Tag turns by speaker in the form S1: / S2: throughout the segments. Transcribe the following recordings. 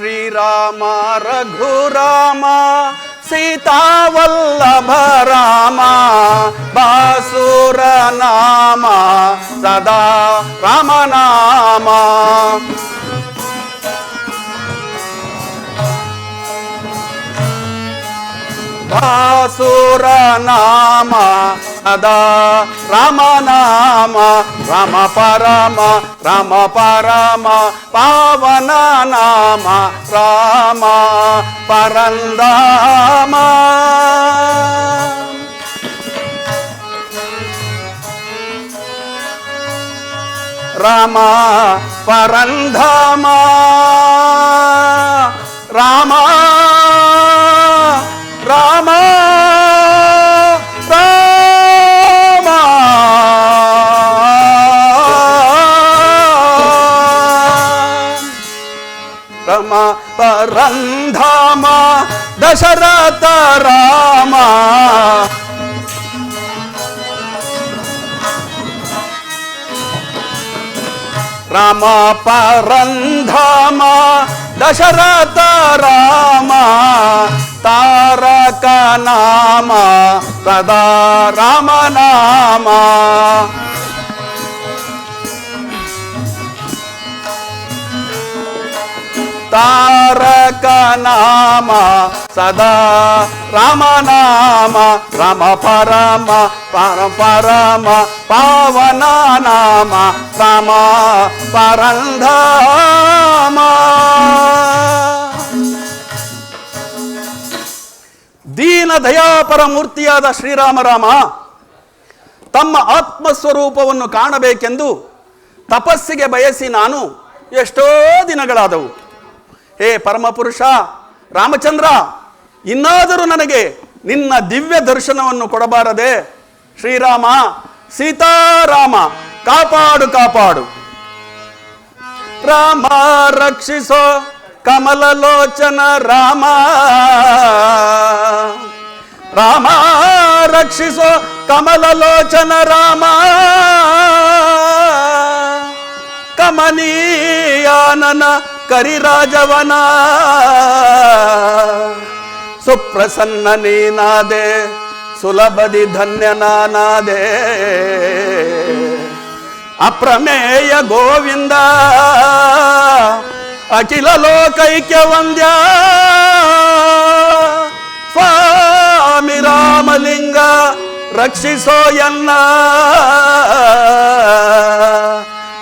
S1: ಶ್ರೀರಾಮ ರಘುರಾಮ ಸೀತಾವಲ್ಲಭ ರಾಮ ಬಾಸುರ ನಾಮ ಸದಾ ರಾಮನಾಮ ಬಾಸುರ ನಾಮ ಸದಾ ರಾಮನಾಮ ರಾಮ ಪರಮ ರಾಮ ಪರಮ ಪಾವನ ನಾಮ ರಾಮ ಪರಂದಾಮ ರಾಮ ಪರಂಧಾಮ ರಾಮ ರಾಮ ರಮ ಪರಂಧಾಮ ದಶರಥ ರಾಮ ರಾಮ ಪರಂಧಾಮ ದಶರಥ ರಾಮ ತಾರಕ ನಾಮ ಸದಾ ರಾಮ ನಾಮ ತಾರಕ ನಾಮ ಸದಾ ರಾಮ ನಾಮ, ರಾಮ ಪರಮ ಪರಂ ಪರಮ, ಪಾವನ ನಾಮ, ರಾಮ ಪರಂಧ ದೀನ ದಯಾಪರ ಮೂರ್ತಿಯಾದ ಶ್ರೀರಾಮರಾಮ ತಮ್ಮ ಆತ್ಮಸ್ವರೂಪವನ್ನು ಕಾಣಬೇಕೆಂದು ತಪಸ್ಸಿಗೆ ಬಯಸಿ ನಾನು ಎಷ್ಟೋ ದಿನಗಳಾದವು. ಹೇ ಪರಮಪುರುಷ, ರಾಮಚಂದ್ರ, ಇನ್ನಾದರೂ ನನಗೆ ನಿನ್ನ ದಿವ್ಯ ದರ್ಶನವನ್ನು ಕೊಡಬಾರದೆ. ಶ್ರೀರಾಮ, ಸೀತಾರಾಮ, ಕಾಪಾಡು ಕಾಪಾಡು. ರಾಮ ರಕ್ಷಿಸೋ ಕಮಲಲೋಚನ ರಾಮ. ರಾಮ ರಕ್ಷಿಸೋ ಕಮಲಲೋಚನ ರಾಮ. ಕಮನೀಯಾನನ కరి రాజవనా? సుప్రసన్న నీనాదే సులభది ధన్యనానాదే అప్రమేయ గోవింద అఖిల లోకైక్య వంద్య స్వామి రామలింగ రక్షిసోయన్న.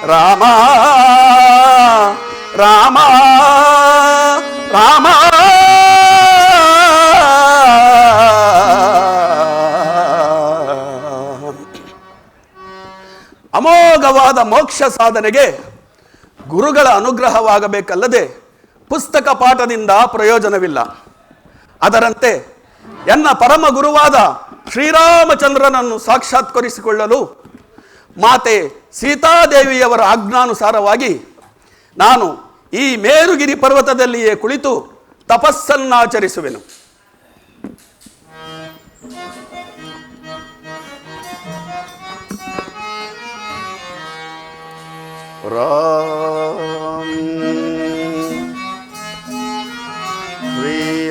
S1: రామా ರಾಮ ರಾಮ. ಅಮೋಘವಾದ ಮೋಕ್ಷ ಸಾಧನೆಗೆ ಗುರುಗಳ ಅನುಗ್ರಹವಾಗಬೇಕಲ್ಲದೆ ಪುಸ್ತಕ ಪಾಠದಿಂದ ಪ್ರಯೋಜನವಿಲ್ಲ. ಅದರಂತೆ ಎನ್ನ ಪರಮ ಗುರುವಾದ ಶ್ರೀರಾಮಚಂದ್ರನನ್ನು ಸಾಕ್ಷಾತ್ಕರಿಸಿಕೊಳ್ಳಲು ಮಾತೆ ಸೀತಾದೇವಿಯವರ ಆಜ್ಞಾನುಸಾರವಾಗಿ ನಾನು ಈ ಮೇರುಗಿರಿ ಪರ್ವತದಲ್ಲಿಯೇ ಕುಳಿತು ತಪಸ್ಸನ್ನಾಚರಿಸುವೆನು.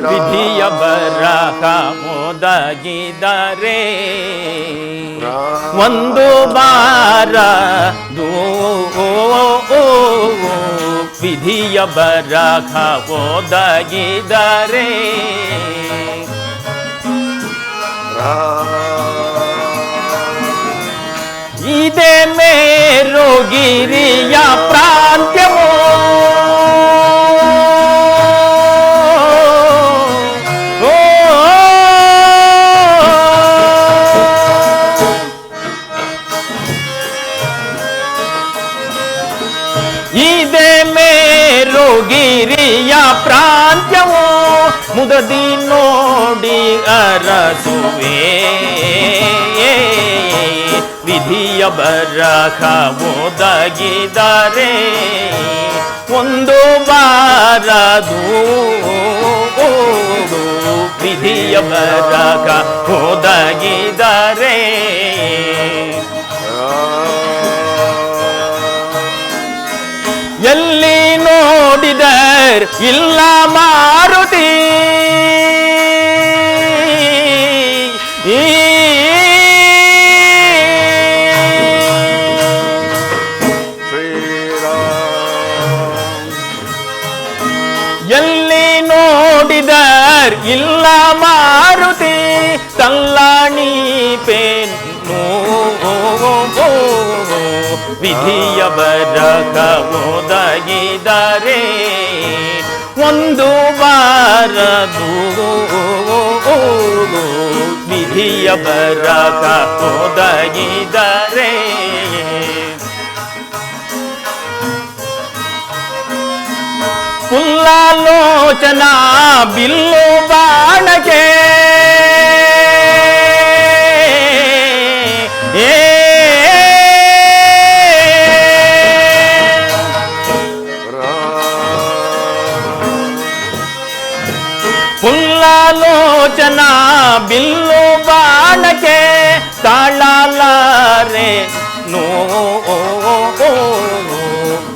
S2: ವಿಧಿಯ ಬರಹ ಮೊದಗಿದರೆ ಒಂದು ಬಾರ ದೂ ವಿಧಿಯ ಬರಹ ಒದಗಿದರೆ. ಇದೇ ಮೇರುಗಿರಿಯ ಪ್ರಾಂತ್ಯವೋ. ಪ್ರಾಂತ್ಯವೋ ಮುದದಿ ನೋಡಿ ಅರಸುವೆ. ವಿಧಿಯ ಬರಹ ಒದಗಿದರೆ ಒಂದು ಬಾರದು ವಿಧಿಯ ಬರಹ ಒದಗಿದರೆ ಎಲ್ಲಿ ನೋಡಿದರೆ ಇಲ್ಲ ಮಾರುತಿ ವಿಧಿಯ ಬರಕ ದರೆ ಒಂದು ಬಾರದು ವಿಧಿಯ ಬರಕ ಒದಗಿದರೆ ಪುಲ್ಲಾಲೋಚನಾ ಬಿಲ್ಲು ಬಾಣಕೆ ಪುಲ್ಲಾಲೋಚನ ಬಿಲ್ಲು ಬಾಣಕೆ ತಾಳಲಾರೆ. ನೋ,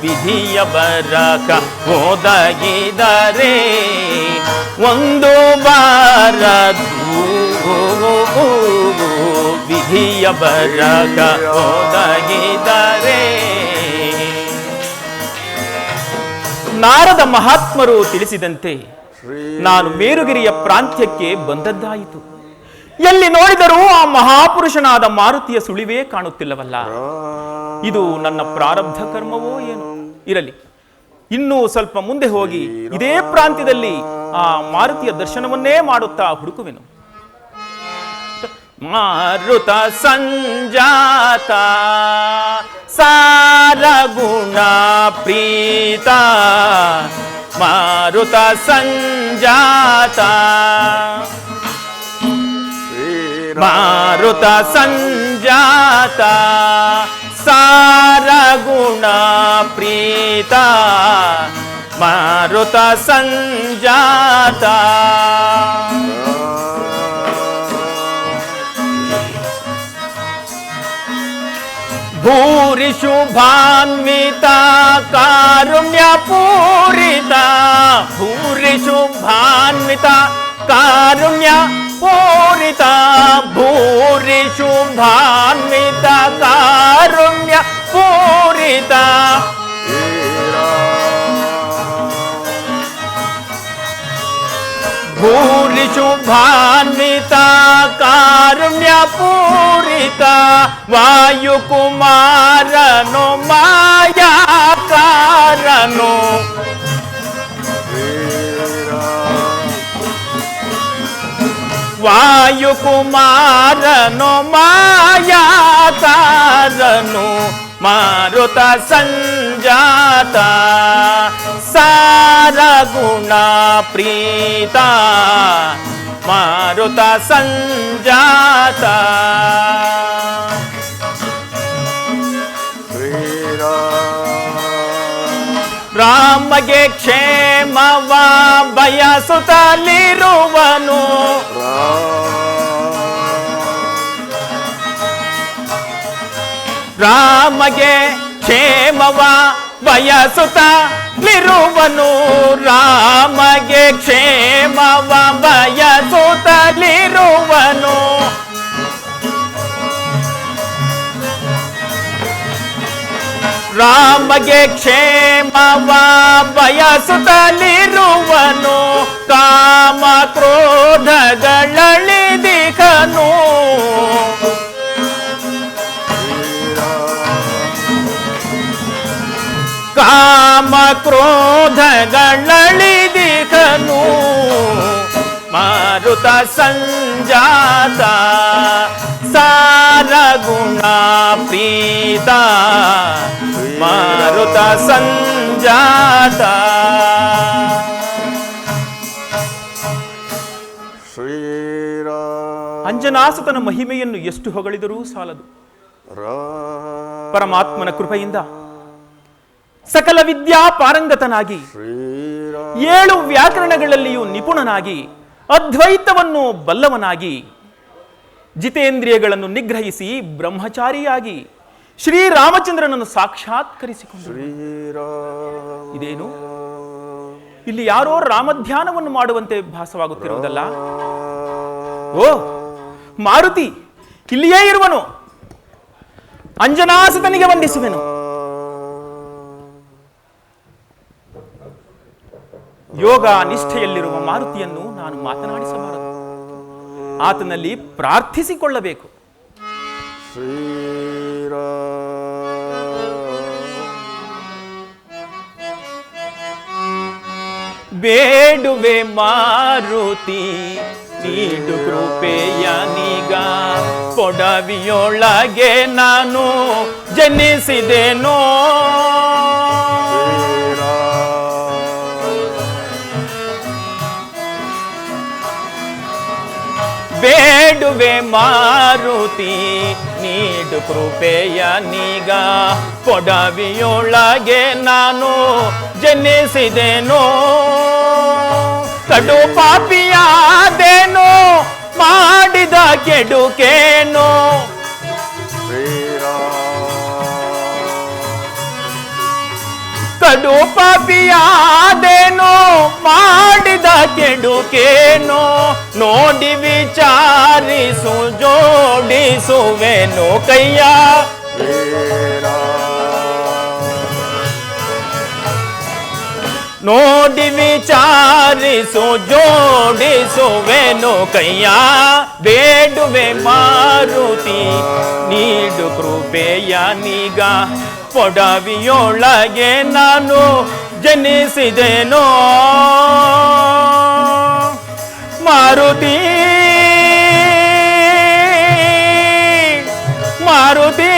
S2: ವಿಧಿಯ ಬರಕ ಓದಗಿದರೆ ಒಂದು ಬಾರ ವಿಧಿಯ ಬರಕ ಓದಗಿದರೆ ನಾರದ ಮಹಾತ್ಮರು ತಿಳಿಸಿದಂತೆ ನಾನು ಮೇರುಗಿರಿಯ ಪ್ರಾಂತ್ಯಕ್ಕೆ ಬಂದದ್ದಾಯಿತು. ಎಲ್ಲಿ ನೋಡಿದರೂ ಆ ಮಹಾಪುರುಷನಾದ ಮಾರುತಿಯ ಸುಳಿವೇ ಕಾಣುತ್ತಿಲ್ಲವಲ್ಲ. ಇದು ನನ್ನ ಪ್ರಾರಬ್ಧ ಕರ್ಮವೋ ಏನು? ಇರಲಿ. ಇನ್ನೂ ಸ್ವಲ್ಪ ಮುಂದೆ ಹೋಗಿ ಇದೇ ಪ್ರಾಂತ್ಯದಲ್ಲಿ ಆ ಮಾರುತಿಯ ದರ್ಶನವನ್ನೇ ಮಾಡುತ್ತಾ ಹುಡುಕುವೆನು. ಮಾರುತ ಸಂಜಾತ ಸಾರ ಗುಣ ಪ್ರೀತ मारुत सञ्जाता श्री मारुत सञ्जाता सारगुणा प्रीता। मारुता सञ्जाता भूरिषु भान्विता कारुण्यापु കാരുണ്യ പൂരിത ഭൂരിഷു ധാന്വിത കാരുണ്യ പൂരിത. ഭൂരിഷു ഭാന്വിത കാരുണ്യ പൂരിത വായുകുമാരനു മായാകാരനു. ವಾಯುಕುಮಾರನು ಮಾಯಾಕಾರನು ಮಾರುತ ಸಂಜಾತ ಸಾರ ಗುಣ ಪ್ರೀತ ಮಾರುತ ಸಂಜಾತ. ರಾಮಗೆ ಕ್ಷೇಮವ ಬಯಸುತ್ತಲಿರುವನು. ರಾಮಗೆ ಕ್ಷೇಮವ ಬಯಸುತ್ತಲಿರುವನು. ರಾಮಗೆ ಕ್ಷೇಮವ ಬಯಸುತ್ತಲಿರುವನು. ರಾಮಗೆ ಕ್ಷೇಮವ ಬಯಸುತ್ತಲಿರುವನು ಕಾಮ ಕ್ರೋಧಗಳಳಿದಿಕನು ಕಾಮ ಕ್ರೋಧಗಳಳಿದಿಕನು ಮಾರುತ ಸಂಜಾತ ಸಾರ ಗುಣ ಪ್ರೀತ. ಮಾರುತ ಸಂಜಾತ. ಅಂಜನಾಸುತನ ಮಹಿಮೆಯನ್ನು ಎಷ್ಟು ಹೊಗಳಿದರೂ ಸಾಲದು. ಪರಮಾತ್ಮನ ಕೃಪೆಯಿಂದ ಸಕಲ ವಿದ್ಯಾ ಪಾರಂಗತನಾಗಿ ಏಳು ವ್ಯಾಕರಣಗಳಲ್ಲಿಯೂ ನಿಪುಣನಾಗಿ ಅದ್ವೈತವನ್ನು ಬಲ್ಲವನಾಗಿ ಜಿತೇಂದ್ರಿಯಗಳನ್ನು ನಿಗ್ರಹಿಸಿ ಬ್ರಹ್ಮಚಾರಿಯಾಗಿ ಶ್ರೀರಾಮಚಂದ್ರನನ್ನು ಸಾಕ್ಷಾತ್ಕರಿಸಿಕೊಂಡು ಇದೇನು? ಇಲ್ಲಿ ಯಾರೋ ರಾಮಧ್ಯಾನವನ್ನು ಮಾಡುವಂತೆ ಭಾಸವಾಗುತ್ತಿರುವುದಲ್ಲ? ಓ ಮಾರುತಿ ಇಲ್ಲಿಯೇ ಇರುವನು. ಅಂಜನಾಸತನಿಗೆ ವಂದಿಸುವೆನು. ಯೋಗ ನಿಷ್ಠೆಯಲ್ಲಿರುವ ಮಾರುತಿಯನ್ನು ನಾನು ಮಾತನಾಡಿಸಬಾರದು. ಆತನಲ್ಲಿ ಪ್ರಾರ್ಥಿಸಿಕೊಳ್ಳಬೇಕು. ಬೇಡುವೆ ಮಾರುತಿ ನೀಡು ಕೃಪೆಯ ನಿಗ. ಕೊಡವಿಯೊಳಗೆ ನಾನು ಜನಿಸಿದೆನೋ. ಬೇಡುವೆ ಮಾರುತಿ ನೀಡು ಕೃಪೆಯ ನೀಗ. ಕೊಡವಿಯೊಳಗೆ ನಾನು ಜನಿಸಿದೆನು. ಕಡು ಪಾಪಿಯಾದೇನು ಮಾಡಿದ ಕೆಡುಕೇನು. ಕಡು ಪಾಪಿಯಾದೇನು ಮಾಡಿದ ಕೆಡುಕೇನು. ನೋಡಿ ವಿಚಾರಿಸು ಜೋಡಿಸುವೆನು ಕೈಯ. ನೋಡಿ ವಿಚಾರಿಸು, ಜೋಡಿಸುವೆನು ಕೈಯ. ಬೇಡುವೆ ಮಾರುತಿ, ನೀಡು ಕೃಪೆಯ ನೀಗ. ಪೊಡವಿಯೊಳಗೆ ನಾನು ಜನಿಸಿದೆನೋ. ಮಾರುತಿ ಮಾರುತಿ.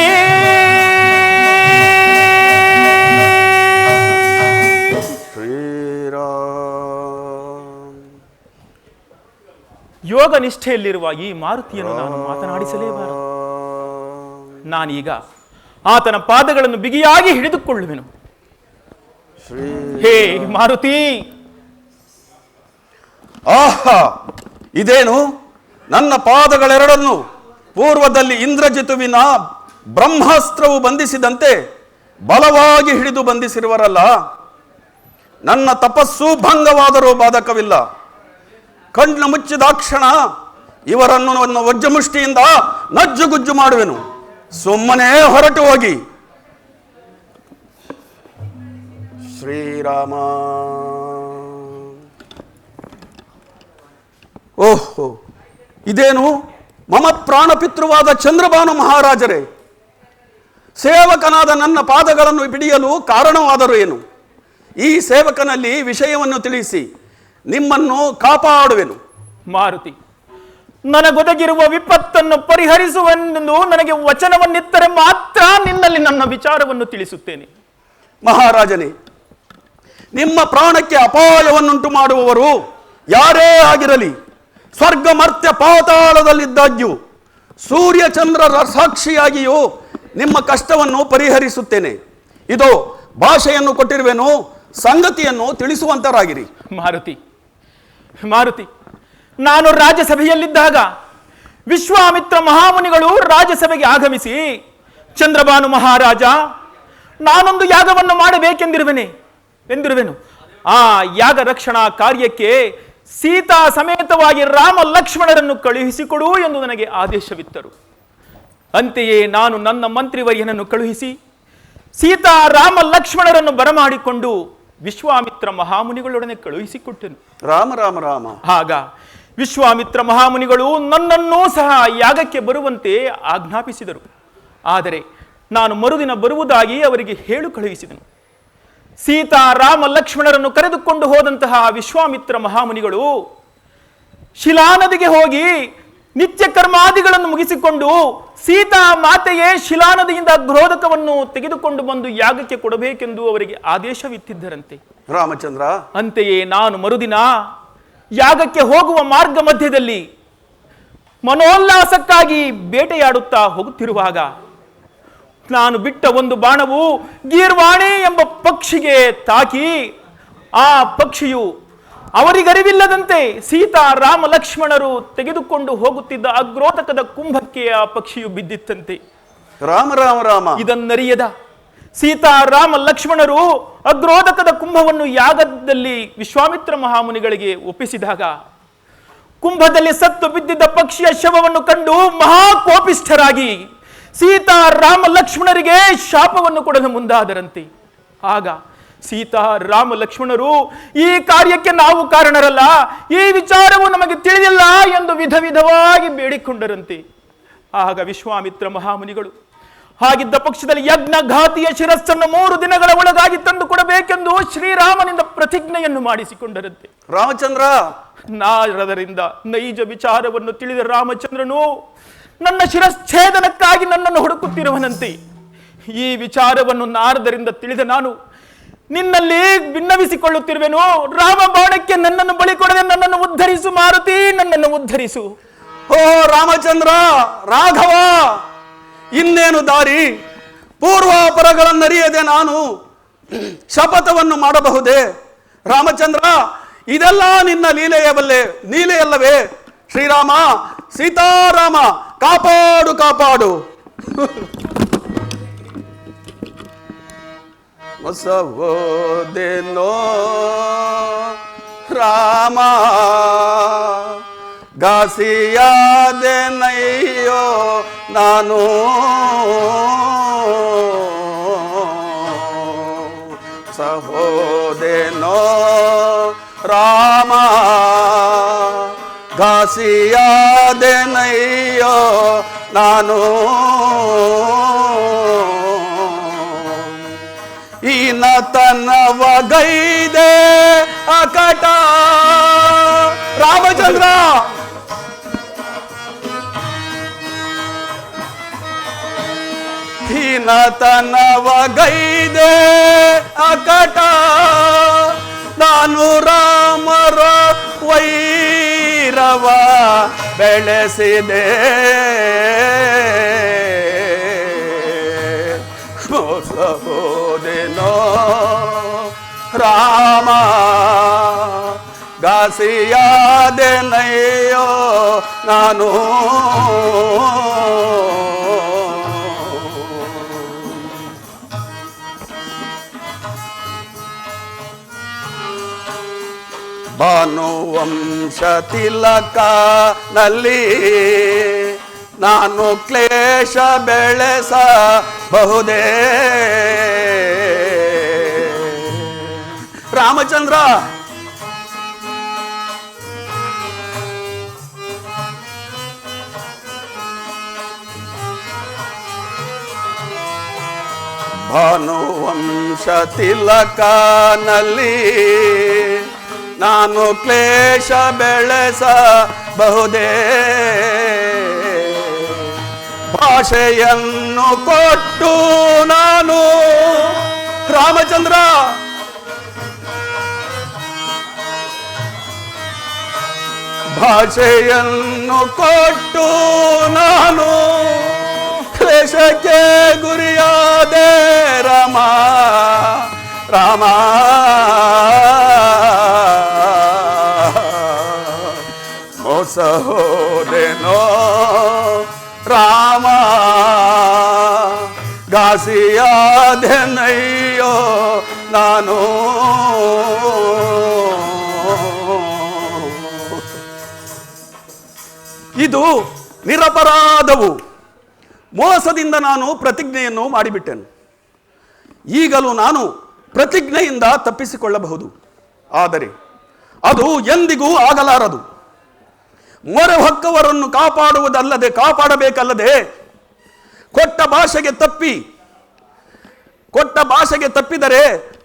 S2: ಯೋಗ ನಿಷ್ಠೆಯಲ್ಲಿರುವ ಈ ಮಾರುತಿಯನ್ನು ನಾನು ಮಾತನಾಡಿಸಲೇಬಾರದು. ನಾನೀಗ ಆತನ ಪಾದಗಳನ್ನು ಬಿಗಿಯಾಗಿ ಹಿಡಿದುಕೊಳ್ಳುವೆನು.
S1: ಶ್ರೀ
S2: ಹೇ ಮಾರುತಿ.
S1: ಆಹಾ ಇದೇನು? ನನ್ನ ಪಾದಗಳೆರಡನ್ನು ಪೂರ್ವದಲ್ಲಿ ಇಂದ್ರಜಿತುವಿನ ಬ್ರಹ್ಮಾಸ್ತ್ರವು ಬಂಧಿಸಿದಂತೆ ಬಲವಾಗಿ ಹಿಡಿದು ಬಂಧಿಸಿರುವರಲ್ಲ, ನನ್ನ ತಪಸ್ಸು ಭಂಗವಾದರೂ ಬಾಧಕವಿಲ್ಲ. ಕಣ್ಣು ಮುಚ್ಚಿದಾಕ್ಷಣ ಇವರನ್ನು ನನ್ನ ವಜ್ರಮುಷ್ಟಿಯಿಂದ ನಜ್ಜುಗುಜ್ಜು ಮಾಡುವೆನು. ಸುಮ್ಮನೆ ಹೊರಟು ಹೋಗಿ. ಶ್ರೀರಾಮ. ಓಹೋ, ಇದೇನು? ಮಮ ಪ್ರಾಣಪಿತೃವಾದ ಚಂದ್ರಭಾನು ಮಹಾರಾಜರೇ ಸೇವಕನಾದ ನನ್ನ ಪಾದಗಳನ್ನು ಹಿಡಿಯಲು ಕಾರಣವಾದರೂ ಏನು? ಈ ಸೇವಕನಲ್ಲಿ ವಿಷಯವನ್ನು ತಿಳಿಸಿ ನಿಮ್ಮನ್ನು ಕಾಪಾಡುವೆನು.
S2: ಮಾರುತಿ ನನಗೊದಗಿರುವ ವಿಪತ್ತನ್ನು ಪರಿಹರಿಸುವೆಂದು ನನಗೆ ವಚನವನ್ನಿತ್ತರೆ ಮಾತ್ರ ನಿನ್ನಲ್ಲಿ ನನ್ನ ವಿಚಾರವನ್ನು ತಿಳಿಸುತ್ತೇನೆ.
S1: ಮಹಾರಾಜನೇ ನಿಮ್ಮ ಪ್ರಾಣಕ್ಕೆ ಅಪಾಯವನ್ನುಂಟು ಮಾಡುವವರು ಯಾರೇ ಆಗಿರಲಿ ಸ್ವರ್ಗ ಮರ್ತ್ಯ ಪಾತಾಳದಲ್ಲಿದ್ದಾಗ್ಯೂ ಸೂರ್ಯ ಚಂದ್ರರ ಸಾಕ್ಷಿಯಾಗಿಯೂ ನಿಮ್ಮ ಕಷ್ಟವನ್ನು ಪರಿಹರಿಸುತ್ತೇನೆ. ಇದು, ಭಾಷೆಯನ್ನು ಕೊಟ್ಟಿರುವೆನು, ಸಂಗತಿಯನ್ನು ತಿಳಿಸುವಂತರಾಗಿರಿ.
S2: ಮಾರುತಿ ಮಾರುತಿ, ನಾನು ರಾಜ್ಯಸಭೆಯಲ್ಲಿದ್ದಾಗ ವಿಶ್ವಾಮಿತ್ರ ಮಹಾಮುನಿಗಳು ರಾಜ್ಯಸಭೆಗೆ ಆಗಮಿಸಿ, ಚಂದ್ರಭಾನು ಮಹಾರಾಜ, ನಾನೊಂದು ಯಾಗವನ್ನು ಮಾಡಬೇಕೆಂದಿರುವೆನೆ, ಎಂದಿರುವೆನು. ಆ ಯಾಗ ರಕ್ಷಣಾ ಕಾರ್ಯಕ್ಕೆ ಸೀತಾ ಸಮೇತವಾಗಿ ರಾಮ ಲಕ್ಷ್ಮಣರನ್ನು ಕಳುಹಿಸಿಕೊಡು ಎಂದು ನನಗೆ ಆದೇಶವಿತ್ತರು. ಅಂತೆಯೇ ನಾನು ನನ್ನ ಮಂತ್ರಿವರ್ಯನನ್ನು ಕಳುಹಿಸಿ ಸೀತಾ ರಾಮ ಲಕ್ಷ್ಮಣರನ್ನು ಬರಮಾಡಿಕೊಂಡು ವಿಶ್ವಾಮಿತ್ರ ಮಹಾಮುನಿಗಳೊಡನೆ ಕಳುಹಿಸಿಕೊಟ್ಟೆನು.
S1: ರಾಮ ರಾಮ ರಾಮ.
S2: ಆಗ ವಿಶ್ವಾಮಿತ್ರ ಮಹಾಮುನಿಗಳು ನನ್ನನ್ನೂ ಸಹ ಯಾಗಕ್ಕೆ ಬರುವಂತೆ ಆಜ್ಞಾಪಿಸಿದರು. ಆದರೆ ನಾನು ಮರುದಿನ ಬರುವುದಾಗಿ ಅವರಿಗೆ ಹೇಳು ಕಳುಹಿಸಿದನು. ಸೀತಾ ರಾಮ ಲಕ್ಷ್ಮಣರನ್ನು ಕರೆದುಕೊಂಡು ಹೋದಂತಹ ವಿಶ್ವಾಮಿತ್ರ ಮಹಾಮುನಿಗಳು ಶಿಲಾನದಿಗೆ ಹೋಗಿ ನಿತ್ಯ ಕರ್ಮಾದಿಗಳನ್ನು ಮುಗಿಸಿಕೊಂಡು ಸೀತಾ ಮಾತೆಯೇ ಶಿಲಾನದಿಯಿಂದ ಗ್ರೋಧಕವನ್ನು ತೆಗೆದುಕೊಂಡು ಬಂದು ಯಾಗಕ್ಕೆ ಕೊಡಬೇಕೆಂದು ಅವರಿಗೆ ಆದೇಶವಿತ್ತಿದ್ದರಂತೆ.
S1: ರಾಮಚಂದ್ರ.
S2: ಅಂತೆಯೇ ನಾನು ಮರುದಿನ ಯಾಗಕ್ಕೆ ಹೋಗುವ ಮಾರ್ಗ ಮಧ್ಯದಲ್ಲಿ ಮನೋಲ್ಲಾಸಕ್ಕಾಗಿ ಬೇಟೆಯಾಡುತ್ತಾ ಹೋಗುತ್ತಿರುವಾಗ ನಾನು ಬಿಟ್ಟ ಒಂದು ಬಾಣವು ಗೀರ್ವಾಣಿ ಎಂಬ ಪಕ್ಷಿಗೆ ತಾಕಿ ಆ ಪಕ್ಷಿಯು ಅವರಿಗರಿವಿಲ್ಲದಂತೆ ಸೀತಾ ರಾಮ ಲಕ್ಷ್ಮಣರು ತೆಗೆದುಕೊಂಡು ಹೋಗುತ್ತಿದ್ದ ಅಗ್ರೋತಕದ ಕುಂಭಕ್ಕೆ ಆ ಪಕ್ಷಿಯು ಬಿದ್ದಿತ್ತಂತೆ.
S1: ರಾಮ ರಾಮ ರಾಮ.
S2: ಇದನ್ನರಿಯದ ಸೀತಾ ರಾಮ ಲಕ್ಷ್ಮಣರು ಅಗ್ರೋದಕದ ಕುಂಭವನ್ನು ಯಾಗದಲ್ಲಿ ವಿಶ್ವಾಮಿತ್ರ ಮಹಾಮುನಿಗಳಿಗೆ ಒಪ್ಪಿಸಿದಾಗ ಕುಂಭದಲ್ಲಿ ಸತ್ತು ಬಿದ್ದಿದ್ದ ಪಕ್ಷಿಯ ಶವವನ್ನು ಕಂಡು ಮಹಾಕೋಪಿಷ್ಠರಾಗಿ ಸೀತಾ ರಾಮ ಲಕ್ಷ್ಮಣರಿಗೆ ಶಾಪವನ್ನು ಕೊಡಲು ಮುಂದಾದರಂತೆ. ಆಗ ಸೀತಾ ರಾಮ ಲಕ್ಷ್ಮಣರು ಈ ಕಾರ್ಯಕ್ಕೆ ನಾವು ಕಾರಣರಲ್ಲ ಈ ವಿಚಾರವು ನಮಗೆ ತಿಳಿದಿಲ್ಲ ಎಂದು ವಿಧ ವಿಧವಾಗಿ ಬೇಡಿಕೊಂಡರಂತೆ. ಆಗ ವಿಶ್ವಾಮಿತ್ರ ಮಹಾಮುನಿಗಳು ಹಾಗಿದ್ದ ಪಕ್ಷದಲ್ಲಿ ಯಜ್ಞ ಘಾತಿಯ ಶಿರಸ್ಸನ್ನು ಮೂರು ದಿನಗಳ ಒಳಗಾಗಿ ತಂದು ಕೊಡಬೇಕೆಂದು ಶ್ರೀರಾಮನಿಂದ ಪ್ರತಿಜ್ಞೆಯನ್ನು ಮಾಡಿಸಿಕೊಂಡರಂತೆ.
S1: ರಾಮಚಂದ್ರ!
S2: ನಾರದರಿಂದ ನೈಜ ವಿಚಾರವನ್ನು ತಿಳಿದ ರಾಮಚಂದ್ರನು ನನ್ನ ಶಿರಚ್ಛೇದನಕ್ಕಾಗಿ ನನ್ನನ್ನು ಹುಡುಕುತ್ತಿರುವನಂತೆ. ಈ ವಿಚಾರವನ್ನು ನಾರದರಿಂದ ತಿಳಿದ ನಾನು, ನಿನ್ನಲ್ಲಿ ಭಿನ್ನವಿಸಿಕೊಳ್ಳುತ್ತಿರುವೆನು ರಾಮ ಬಾಣಕ್ಕೆ ನನ್ನನ್ನು ಬಳಿ ಕೊಡದೆ ನನ್ನನ್ನು ಉದ್ಧರಿಸು ಮಾರುತಿ, ನನ್ನನ್ನು ಉದ್ಧರಿಸು.
S1: ಓ ರಾಮಚಂದ್ರ, ರಾಘವ, ಇನ್ನೇನು ದಾರಿ? ಪೂರ್ವಾಪರಗಳನ್ನರಿಯದೆ ನಾನು ಶಪಥವನ್ನು ಮಾಡಬಹುದೇ? ರಾಮಚಂದ್ರ, ಇದೆಲ್ಲ ನಿನ್ನ ಲೀಲೆಯವಲ್ಲೇ, ಲೀಲೆಯಲ್ಲವೇ? ಶ್ರೀರಾಮ, ಸೀತಾರಾಮ ಕಾಪಾಡು ಕಾಪಾಡು. ಹೊಸವೋದೆನೋ ರಾಮ ಗಾಸಿಯಾದೆನಯ್ಯೋ ನಾನು ಘಾಸಿಯಾದೆನಯ್ಯೋ ನಾನು. ಈನತನವಗೈದೆ ಅಕಟ. ರಾಮಚಂದ್ರ! ಹೀನತನವಗೈದೆ ಅಕಟ. ನಾನು ರಾಮರ ಬೆಳೆಸಿದೆ. ಮೋಸಬೋದೆನೋ ರಾಮ ನೈಯೋ ನಾನು ಭಾನುವಂಶ ತಿಲಕನಲ್ಲಿ ನಾನು ಕ್ಲೇಶ ಬೆಳೆಸಬಹುದೇ ರಾಮಚಂದ್ರ! ಭಾನುವಂಶ ತಿಲಕನಲ್ಲಿ ನಾನು ಕ್ಲೇಶ ಬೆಳೆಸಬಹುದೇ? ಭಾಷೆಯನ್ನು ಕೊಟ್ಟು ನಾನು ರಾಮಚಂದ್ರ. ಭಾಷೆಯನ್ನು ಕೊಟ್ಟು ನಾನು ಕ್ಲೇಶಕ್ಕೆ ಗುರಿಯಾದೆ ರಾಮ ರಾಮ. ರಾಮ. ರಾಮ ಘಾಸಿಯಾದೆನಯ್ಯೋ ನಾನು. ಇದು ನಿರಪರಾಧವು. ಮೋಸದಿಂದ ನಾನು ಪ್ರತಿಜ್ಞೆಯನ್ನು ಮಾಡಿಬಿಟ್ಟೆನು. ಈಗಲೂ ನಾನು ಪ್ರತಿಜ್ಞೆಯಿಂದ ತಪ್ಪಿಸಿಕೊಳ್ಳಬಹುದು. ಆದರೆ ಅದು ಎಂದಿಗೂ ಆಗಲಾರದು. ಮೊರೆ ಹೊಕ್ಕವರನ್ನು ಕಾಪಾಡುವುದಲ್ಲದೆ ಕಾಪಾಡಬೇಕಲ್ಲದೆ ಕೊಟ್ಟ ಭಾಷೆಗೆ ತಪ್ಪಿ ಕೊಟ್ಟ ಭಾಷೆಗೆ ತಪ್ಪಿದರೆ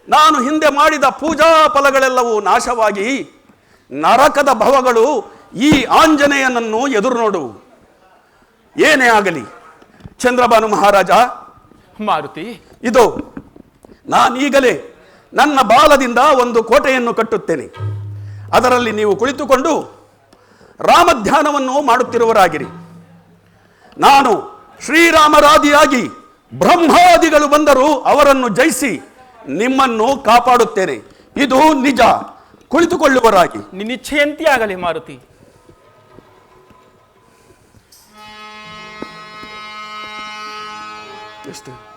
S1: ನಾನು ಹಿಂದೆ ಮಾಡಿದ ಪೂಜಾ ಫಲಗಳೆಲ್ಲವೂ ನಾಶವಾಗಿ ನರಕದ ಭವಗಳು ಈ ಆಂಜನೇಯನನ್ನು ಎದುರು ನೋಡು ಏನೇ ಆಗಲಿ ಚಂದ್ರಭಾನು ಮಹಾರಾಜ
S2: ಮಾರುತಿ
S1: ಇದು ನಾನೀಗಲೇ ನನ್ನ ಬಾಲದಿಂದ ಒಂದು ಕೋಟೆಯನ್ನು ಕಟ್ಟುತ್ತೇನೆ. ಅದರಲ್ಲಿ ನೀವು ಕುಳಿತುಕೊಂಡು ರಾಮಧ್ಯಾನವನ್ನು ಮಾಡುತ್ತಿರುವರಾಗಿರಿ. ನಾನು ಶ್ರೀರಾಮರಾದಿಯಾಗಿ ಬ್ರಹ್ಮಾದಿಗಳು ಬಂದರೂ ಅವರನ್ನು ಜಯಿಸಿ ನಿಮ್ಮನ್ನು ಕಾಪಾಡುತ್ತೇನೆ. ಇದು ನಿಜ. ಕುಳಿತುಕೊಳ್ಳುವರಾಗಿ.
S2: ನಿನ್ನಿಚ್ಛೆಯಂತೆ ಆಗಲಿ ಮಾರುತಿ.
S1: ಎಷ್ಟು?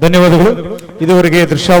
S3: ಧನ್ಯವಾದಗಳು. ಇದುವರೆಗೆ ದೃಶ್ಯ